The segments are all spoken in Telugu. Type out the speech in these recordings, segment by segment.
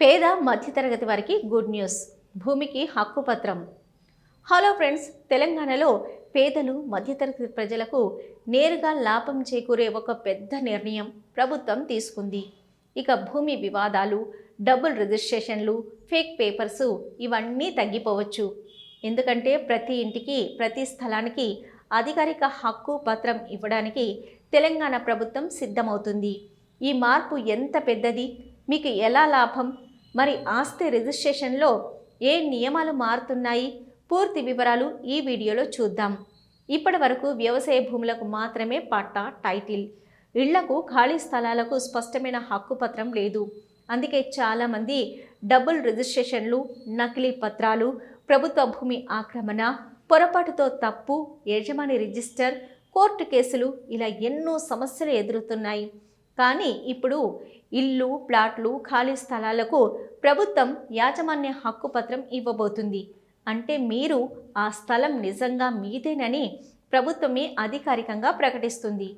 పేద మధ్యతరగతి వారికి గుడ్ న్యూస్. భూమికి హక్కు పత్రం హలో ఫ్రెండ్స్ తెలంగాణలో పేదలు మధ్యతరగతి ప్రజలకు నేరుగా లాభం చేకూరే ఒక పెద్ద నిర్ణయం ప్రభుత్వం తీసుకుంది. ఇక భూమి వివాదాలు డబుల్ రిజిస్ట్రేషన్లు ఫేక్ పేపర్స్ ఇవన్నీ తగ్గిపోవచ్చు. ఎందుకంటే ప్రతి ఇంటికి ప్రతి స్థలానికి అధికారిక హక్కు పత్రం ఇవ్వడానికి తెలంగాణ ప్రభుత్వం సిద్ధమవుతుంది. ఈ మార్పు ఎంత పెద్దది? మీకు ఎలా లాభం? మరి ఆస్తి రిజిస్ట్రేషన్లో ఏ నియమాలు మారుతున్నాయి? పూర్తి వివరాలు ఈ వీడియోలో చూద్దాం. ఇప్పటి వరకు వ్యవసాయ భూములకు మాత్రమే పట్టా టైటిల్. ఇళ్ళకు ఖాళీ స్థలాలకు స్పష్టమైన హక్కు పత్రం లేదు. అందుకే చాలామంది డబుల్ రిజిస్ట్రేషన్లు నకిలీ పత్రాలు ప్రభుత్వ భూమి ఆక్రమణ పొరపాటుతో తప్పు యజమాని రిజిస్టర్ కోర్టు కేసులు ఇలా ఎన్నో సమస్యలు ఎదురుతున్నాయి కానీ ఇప్పుడు ఇల్లు ప్లాట్లు ఖాళీ స్థలాలకు ప్రభుత్వం యాజమాన్య హక్కు పత్రం ఇవ్వబోతుంది. అంటే మీరు ఆ స్థలం నిజంగా మీదేనని ప్రభుత్వమే అధికారికంగా ప్రకటిస్తుంది.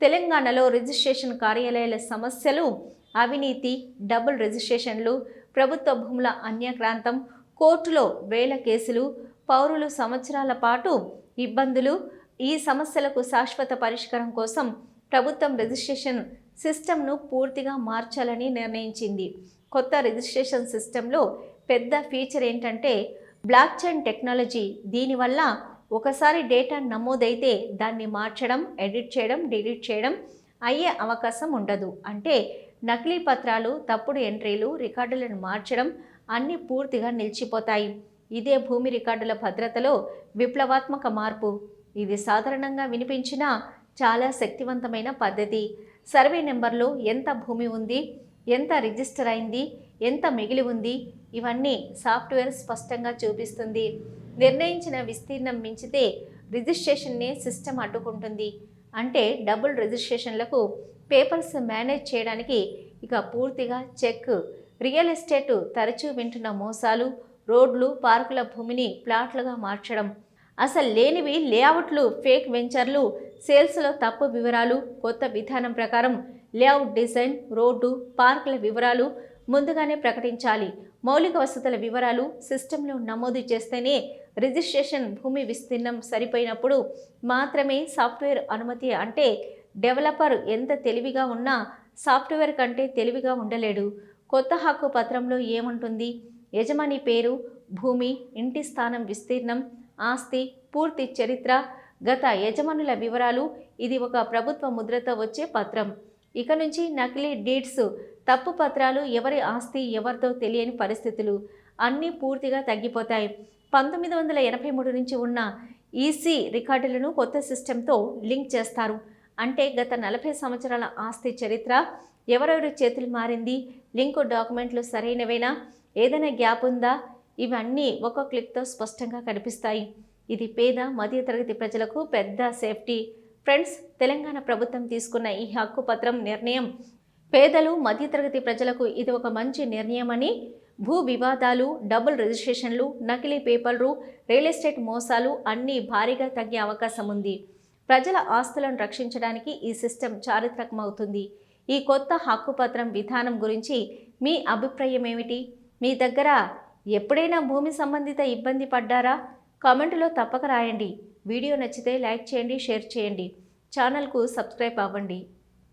తెలంగాణలో రిజిస్ట్రేషన్ కార్యాలయాల సమస్యలు అవినీతి డబుల్ రిజిస్ట్రేషన్లు ప్రభుత్వ భూముల అన్యక్రాంతం కోర్టులో వేల కేసులు పౌరులు సంవత్సరాల పాటు ఇబ్బందులు ఈ సమస్యలకు శాశ్వత పరిష్కారం కోసం ప్రభుత్వం రిజిస్ట్రేషన్ సిస్టమ్ను పూర్తిగా మార్చాలని నిర్ణయించింది. కొత్త రిజిస్ట్రేషన్ సిస్టంలో పెద్ద ఫీచర్ ఏంటంటే బ్లాక్ చైన్ టెక్నాలజీ దీనివల్ల ఒకసారి డేటా నమోదైతే దాన్ని మార్చడం ఎడిట్ చేయడం డిలీట్ చేయడం అయ్యే అవకాశం ఉండదు. అంటే నకిలీ పత్రాలు తప్పుడు ఎంట్రీలు రికార్డులను మార్చడం అన్నీ పూర్తిగా నిలిచిపోతాయి. ఇదే భూమి రికార్డుల భద్రతలో విప్లవాత్మక మార్పు. ఇది సాధారణంగా వినిపించిన చాలా శక్తివంతమైన పద్ధతి. సర్వే నెంబర్లో ఎంత భూమి ఉంది ఎంత రిజిస్టర్ అయింది ఎంత మిగిలి ఉంది ఇవన్నీ సాఫ్ట్వేర్ స్పష్టంగా చూపిస్తుంది. నిర్ణయించిన విస్తీర్ణం మించితే రిజిస్ట్రేషన్నే సిస్టమ్ అడ్డుకుంటుంది. అంటే డబుల్ రిజిస్ట్రేషన్లకు పేపర్స్ మేనేజ్ చేయడానికి ఇక పూర్తిగా చెక్. రియల్ ఎస్టేట్ తరచూ వింటున్న మోసాలు రోడ్లు పార్కుల భూమిని ప్లాట్లుగా మార్చడం. అసలు లేనివి లేఅవుట్లు ఫేక్ వెంచర్లు సేల్స్లో తప్పు వివరాలు కొత్త విధానం ప్రకారం లేఅవుట్ డిజైన్ రోడ్డు పార్కుల వివరాలు ముందుగానే ప్రకటించాలి. మౌలిక వసతుల వివరాలు సిస్టంలో నమోదు చేస్తేనే రిజిస్ట్రేషన్ భూమి విస్తీర్ణం సరిపోయినప్పుడు మాత్రమే సాఫ్ట్వేర్ అనుమతి అంటే డెవలపర్ ఎంత తెలివిగా ఉన్నా సాఫ్ట్వేర్ కంటే తెలివిగా ఉండలేడు. కొత్త హక్కు పత్రంలో ఏముంటుంది? యజమాని పేరు భూమి ఇంటి స్థానం విస్తీర్ణం ఆస్తి పూర్తి చరిత్ర గత యజమానుల వివరాలు ఇది ఒక ప్రభుత్వ ముద్రతో వచ్చే పత్రం. ఇక నుంచి నకిలీ డీడ్స్ తప్పు పత్రాలు ఎవరి ఆస్తి ఎవరితో తెలియని పరిస్థితులు అన్నీ పూర్తిగా తగ్గిపోతాయి. పంతొమ్మిది వందల ఎనభై మూడు నుంచి ఉన్న ఈసీ రికార్డులను కొత్త సిస్టంతో లింక్ చేస్తారు. అంటే గత నలభై సంవత్సరాల ఆస్తి చరిత్ర ఎవరెవరి చేతులు మారింది లింక్ డాక్యుమెంట్లు సరైనవేనా ఏదైనా గ్యాప్ ఉందా ఇవన్నీ ఒక క్లిక్తో స్పష్టంగా కనిపిస్తాయి. ఇది పేద మధ్యతరగతి ప్రజలకు పెద్ద సేఫ్టీ. ఫ్రెండ్స్ తెలంగాణ ప్రభుత్వం తీసుకున్న ఈ హక్కు పత్రం నిర్ణయం. పేదలు మధ్యతరగతి ప్రజలకు ఇది ఒక మంచి నిర్ణయమని భూ వివాదాలు డబుల్ రిజిస్ట్రేషన్లు నకిలీ పేపర్లు రియల్ ఎస్టేట్ మోసాలు అన్నీ భారీగా తగ్గే అవకాశం ఉంది. ప్రజల ఆస్తులను రక్షించడానికి ఈ సిస్టమ్ చారిత్రకమవుతుంది. ఈ కొత్త హక్కు పత్రం విధానం గురించి మీ అభిప్రాయం ఏమిటి మీ దగ్గర ఎప్పుడైనా భూమి సంబంధిత ఇబ్బంది పడ్డారా? కామెంటులో తప్పక రాయండి. వీడియో నచ్చితే లైక్ చేయండి షేర్ చేయండి. ఛానల్కు సబ్స్క్రైబ్ అవ్వండి.